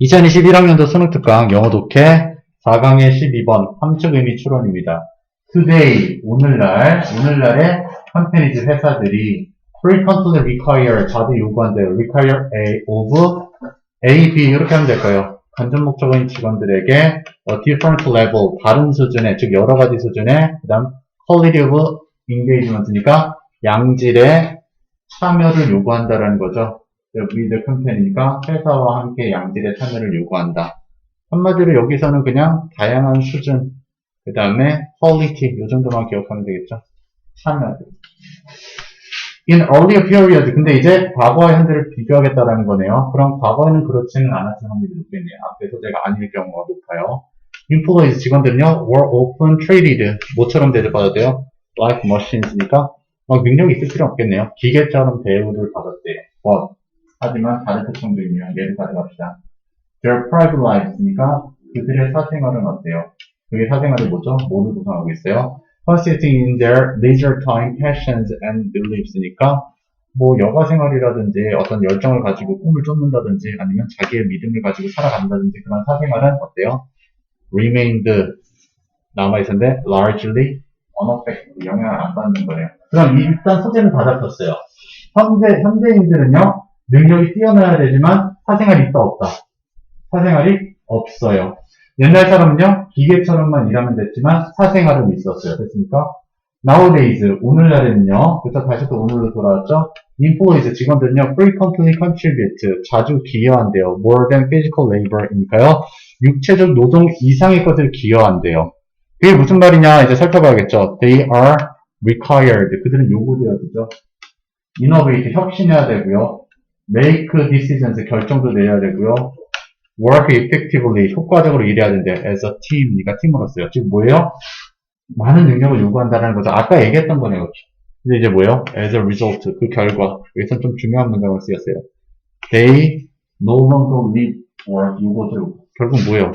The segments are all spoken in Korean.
2021학년도 수능 특강 영어 독해 4강의 12번 함축 의미 추론입니다. Today, 오늘날, 오늘날의 컴퍼니즈 회사들이 frequently require, 자주 요구한대요. require A of A, B 이렇게 하면 될까요? 간접 목적어인 직원들에게 a different level, 다른 수준의, 즉 여러 가지 수준의 그 다음 quality of engagement니까 양질의 참여를 요구한다라는 거죠. With the company니까 회사와 함께 양질의 참여를 요구한다. 한마디로 여기서는 그냥 다양한 수준, 그 다음에 quality, 요 정도만 기억하면 되겠죠. 참여. In earlier period, 근데 이제 과거와 현재를 비교하겠다라는 거네요. 그럼 과거에는 그렇지는 않았을 확률이 높겠네요. 앞에서 제가 아닐 경우가 높아요. employees, 직원들은요, were often treated, 뭐처럼 대접받았대요? like machines니까, 막 능력이 있을 필요 없겠네요. 기계처럼 대우를 받았대요. but, 하지만 다른 특성도 있네요. 예를 가져갑시다. Their private lives니까 그들의 사생활은 어때요? 그게 사생활이 뭐죠? 뭐를 구성하고 있어요? Consisting in their leisure time, passions and beliefs니까 뭐 여가 생활이라든지 어떤 열정을 가지고 꿈을 쫓는다든지 아니면 자기의 믿음을 가지고 살아간다든지 그런 사생활은 어때요? remained 남아있었는데 largely unaffected 영향을 안 받는 거예요. 그럼 일단 소재는 다 잡혔어요. 현재 현대인들은요 능력이 뛰어나야 되지만 사생활이 있다 없다. 사생활이 없어요. 옛날 사람은요, 기계처럼만 일하면 됐지만 사생활은 있었어요. 됐습니까? Nowadays, 오늘날에는요, 그쵸, 다시 또 오늘로 돌아왔죠? Employees, 직원들은요, frequently contribute, 자주 기여한대요. More than physical labor이니까요, 육체적 노동 이상의 것을 기여한대요. 그게 무슨 말이냐, 이제 살펴봐야겠죠? They are required, 그들은 요구되어지죠. Innovate, 혁신해야 되고요. Make decisions, 결정도 내야 되고요. work effectively, 효과적으로 일해야 된대. as a team, 그러니까 팀으로서요. 즉 뭐예요? 많은 능력을 요구한다는 거죠. 아까 얘기했던 거네요. 근데 이제 뭐예요? as a result, 그 결과. 여기서 좀 중요한 문장을 쓰였어요. They no longer live work, 요거죠. 결국 뭐예요?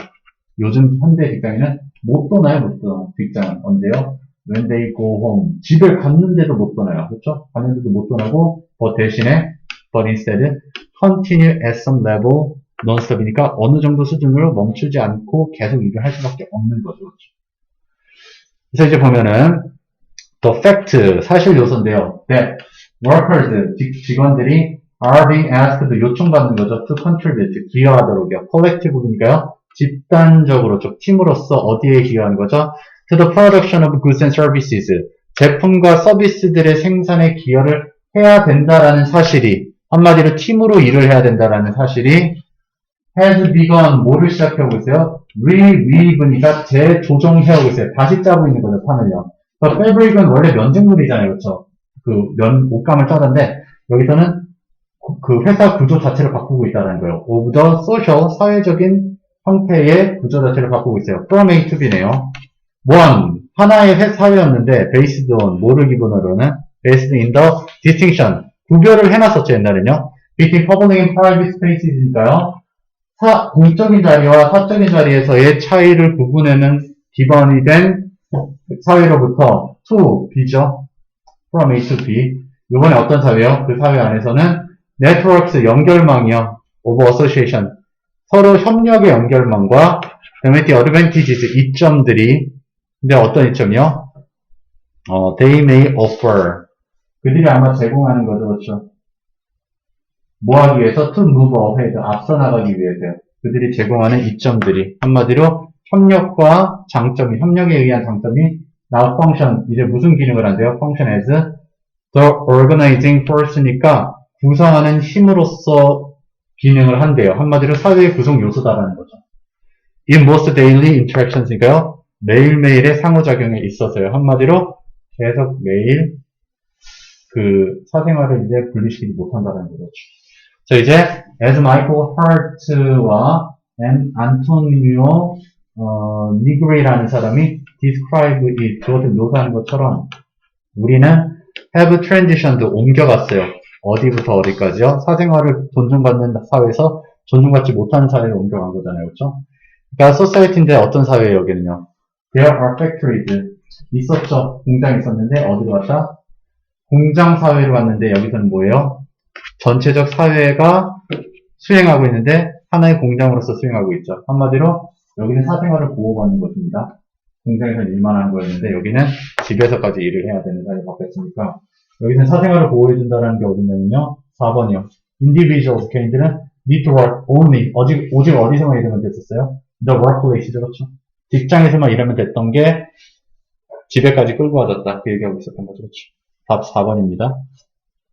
요즘 현대 직장인은 못 떠나요, 못 떠나. 직장은. 언제요? When they go home. 집에 갔는데도 못 떠나요. 그렇죠? 갔는데도 못 떠나고, but 대신에, but instead, continue at some level non-stop이니까 어느 정도 수준으로 멈추지 않고 계속 일을 할 수밖에 없는 거죠. 그렇죠? 그래서 이제 보면은 the fact 사실 요소인데요. that workers 직, 직원들이 are being asked 요청받는 거죠. to contribute 기여하도록요. collectively니까요. 집단적으로 좀 팀으로서 어디에 기여하는 거죠? to the production of goods and services 제품과 서비스들의 생산에 기여를 해야 된다라는 사실이 한마디로 팀으로 일을 해야 된다라는 사실이 has begun 뭐를 시작하고 있어요? reweave니까 재조정해오고 있어요. 다시 짜고 있는 거죠, 판을요. 그러니까 fabric은 원래 면직물이잖아요, 그렇죠? 그 면, 옷감을 짜는데 여기서는 그 회사 구조 자체를 바꾸고 있다는 거예요. of the social, 사회적인 형태의 구조 자체를 바꾸고 있어요. from A to B네요. one, 하나의 회- 사회였는데 based on, 뭐를 기본으로는 based in the distinction, 구별을 해놨었죠, 옛날에는요. public and private spaces니까요. 사, 공적인 자리와 사적인 자리에서의 차이를 구분하는 기반이 된 사회로부터 to B죠. from A to B. 이번에 어떤 사회요? 그 사회 안에서는 networks 연결망이요. of association. 서로 협력의 연결망과 the advantages 이점들이 근데 어떤 이점이요? 어, they may offer. 그들이 아마 제공하는 거죠, 그렇죠? 뭐 하기 위해서? to move ahead, 앞서 나가기 위해서요. 그들이 제공하는 이점들이 한마디로 협력과 장점이, 협력에 의한 장점이 now function, 이제 무슨 기능을 한대요? function as the organizing force니까 구성하는 힘으로서 기능을 한대요. 한마디로 사회의 구성 요소다라는 거죠. in most daily interactions니까요. 매일매일의 상호작용에 있어서요. 한마디로 계속 매일 그 사생활을 이제 분리시키지 못한다는 거죠. 자, 이제, Michael Hart와 and Antonio, 어, Nigri라는 사람이 describe it, 그것을 묘사하는 것처럼, 우리는 have transitioned, 옮겨갔어요. 어디부터 어디까지요? 사생활을 존중받는 사회에서 존중받지 못하는 사회로 옮겨간 거잖아요. 그렇죠? 그러니까 society인데 어떤 사회예요, 여기는요? There are factories. 있었죠. 공장이 있었는데, 어디로 왔다? 공장 사회로 왔는데, 여기서는 뭐예요? 전체적 사회가 수행하고 있는데 하나의 공장으로서 수행하고 있죠. 한마디로 여기는 사생활을 보호받는 것입니다. 공장에서 일만 하는 거였는데 여기는 집에서까지 일을 해야 되는 사람이 바뀌었으니까 여기는 사생활을 보호해준다는 게 어디냐면요. 4번이요. Individuals, 개인들은 need to work only, 오직, 오직 어디서만 일하면 됐었어요? The workplace, 그렇죠. 직장에서만 일하면 됐던 게 집에까지 끌고 와졌다. 그 얘기하고 있었던 거죠. 그렇죠. 답 4번입니다.